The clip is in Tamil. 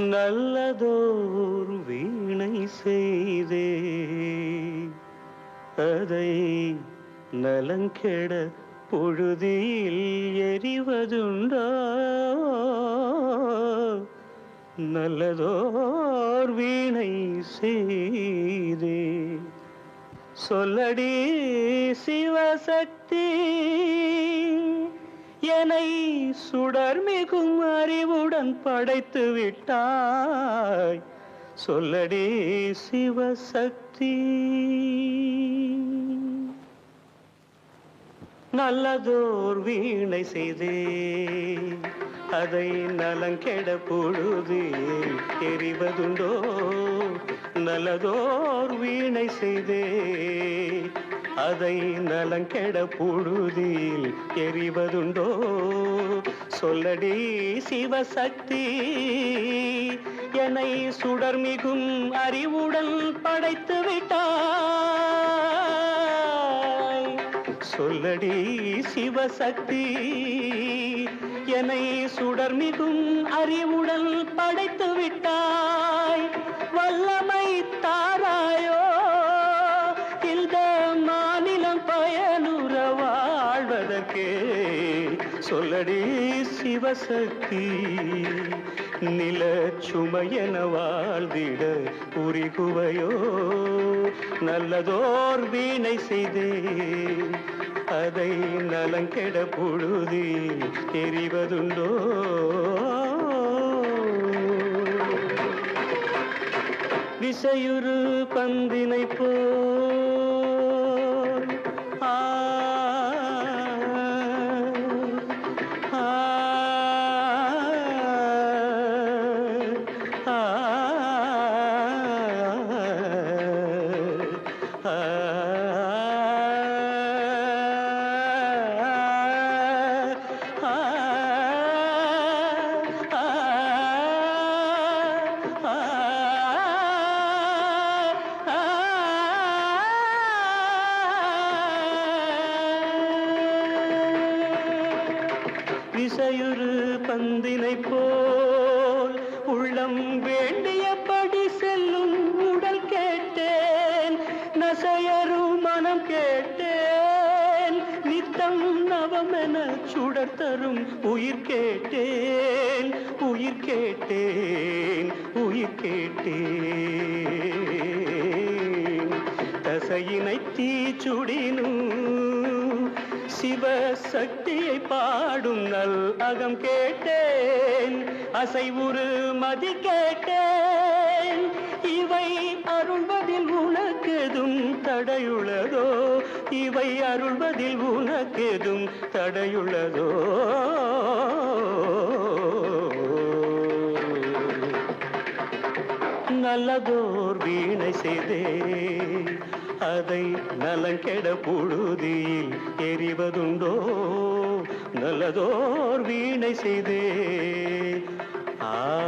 நல்லதோர் வீணை செய்தே. அதை நலங்கெட பொழுதில் எறிவதுண்டா. நல்லதோர் வீணை செய்தே. சொல்லடி சிவசக்தி. என்னை சுடர் மிகும் அறிவுடன் படைத்து விட்டாய். சொல்லடே சிவசக்தி. நல்லதோர் வீணை செய்தே. அதை நலங்கெட பொழுது எறிவதுண்டோ? நல்லதோர் வீணை செய்தே. அதை நலங்கெட பொழுதில் எறிவதுண்டோ? சொல்லடி சிவசக்தி என்னை சுடர் மிகும் அறிவுடன் படைத்து விட்டாய். சொல்லடி சிவசக்தி என்னை சுடர் மிகும் அறிவுடன் படைத்து விட்டாய். வாழ்வதற்கே சொல்லடி சிவசக்தி நில சுமையென வாழ்ந்திட உரிகுவையோ. நல்லதோர் வீணை செய்தே அதை நலங்கெட பொழுதி தெரிவதுண்டோ விசையுறு பந்தினை போ விசையுறு பந்தினை போல் உள்ளம் வேண்டியபடி செல்லும் உடல் கேட்டேன். நசையரும் மனம் கேட்டேன். நித்தம் நவமென சுடர் தரும் உயிர் கேட்டேன். உயிர் கேட்டேன் உயிர் கேட்டேன். தசையினை தீச்சுடினும் சிவசக்தியை பாடும் நல் அகம் கேட்டேன். அசைவுறு மதி கேட்டேன். இவை அருள்வதில் உனக்கெதும் தடையுள்ளதோ? இவை அருள்வதில் உனக்கெதும் தடையுள்ளதோ? நல்லதோர் வீணை செய்தே. அதை நலங்கெட புழுதியில் எறிவதுண்டோ? நல்லதோர் வீணை செய்தே. ஆ